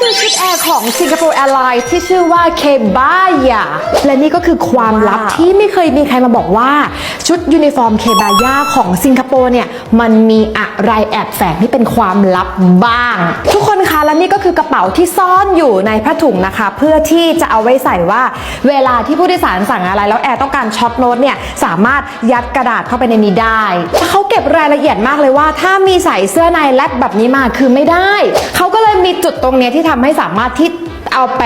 คือชุดแอร์ของสิงคโปร์แอร์ไลน์ที่ชื่อว่าเคบายาและนี่ก็คือความลับที่ไม่เคยมีใครมาบอกว่า ชุดยูนิฟอร์มเคบายาของสิงคโปร์เนี่ย มันมีอะไรแอบแฝงที่เป็นความลับบ้าง ทุกคนคะและนี่ก็คือกระเป๋าที่ซ่อนอยู่ในผ้าถุงนะคะ เพื่อที่จะเอาไว้ใส่ว่า เวลาที่ผู้โดยสารสั่งอะไร แล้วแอร์ต้องการช็อตโน้ตเนี่ยสามารถยัดกระดาษเข้าไปในนี้ได้เขาเก็บรายละเอียดมากเลยว่า ถ้ามีใส่เสื้อในแลบแบบนี้มาคือไม่ได้เขาก็เลยมีจุดตรงเนี้ยที่ทำให้สามารถที่ เอาไป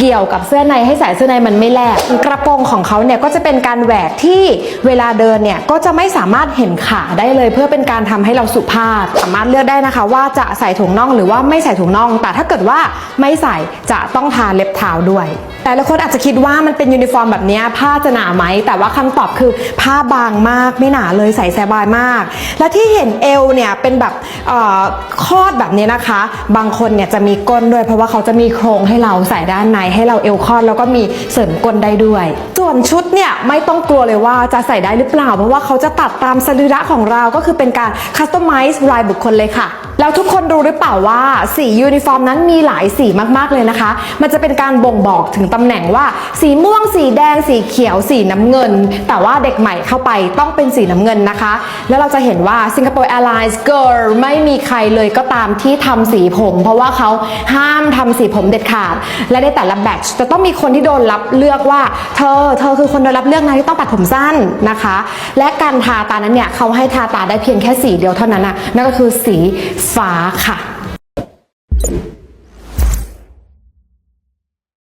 เกี่ยวกับเสื้อในให้ใส่เสื้อในมันไม่แลบกระโปรงของเขาเนี่ยก็จะเป็นการแหวกที่เวลาเดินเนี่ยก็จะไม่สามารถเห็นขาได้เลย เพื่อเป็นการทำให้เราสุภาพ สามารถเลือกได้นะคะ ว่าจะใส่ถุงน่องหรือว่าไม่ใส่ถุงน่อง แต่ถ้าเกิดว่าไม่ใส่จะต้องทาเล็บเท้าด้วยแต่ละคนอาจจะคิดว่ามันเป็นยูนิฟอร์มแบบนี้ผ้าจะหนาไหม แต่ว่าคำตอบคือผ้าบางมากไม่หนาเลยใส่สบายมาก และที่เห็นเอวเนี่ยเป็นแบบเอ่อคอดแบบนี้นะคะ บางคนเนี่ยจะมีก้นด้วยเพราะว่าเขาจะมีโครงให้ให้เราใส่ด้านในให้เราเอวคอดแล้วก็มีเสริมก้นได้ด้วย ส่วนชุดเนี่ยไม่ต้องกลัวเลยว่าจะใส่ได้หรือเปล่า เพราะว่าเขาจะตัดตามสรีระของเราก็คือเป็นการคัสตอมไมซ์รายบุคคลเลยค่ะแล้วทุกคนรู้หรือเปล่าว่าสียูนิฟอร์มนั้นมีหลายสีมากๆเลยนะคะ มันจะเป็นการบ่งบอกถึงตำแหน่งว่า สีม่วง สีแดง สีเขียว สีน้ำเงิน แต่ว่าเด็กใหม่เข้าไปต้องเป็นสีน้ำเงินนะคะ แล้วเราจะเห็นว่า Singapore Airlines Girl ไม่มีใครเลยก็ตามที่ทำสีผม เพราะว่าเขาห้ามทำสีผมเด็ดขาดและในแต่ละแบตช์จะต้องมีคนที่โดนรับเลือกว่า เธอ เธอคือคนโดนรับเลือกนะที่ต้องตัดผมสั้นนะคะ และการทาตานั้นเนี่ยเขาให้ทาตาได้เพียงแค่สีเดียวเท่านั้นนะนั่นก็คือสีฟ้าค่ะ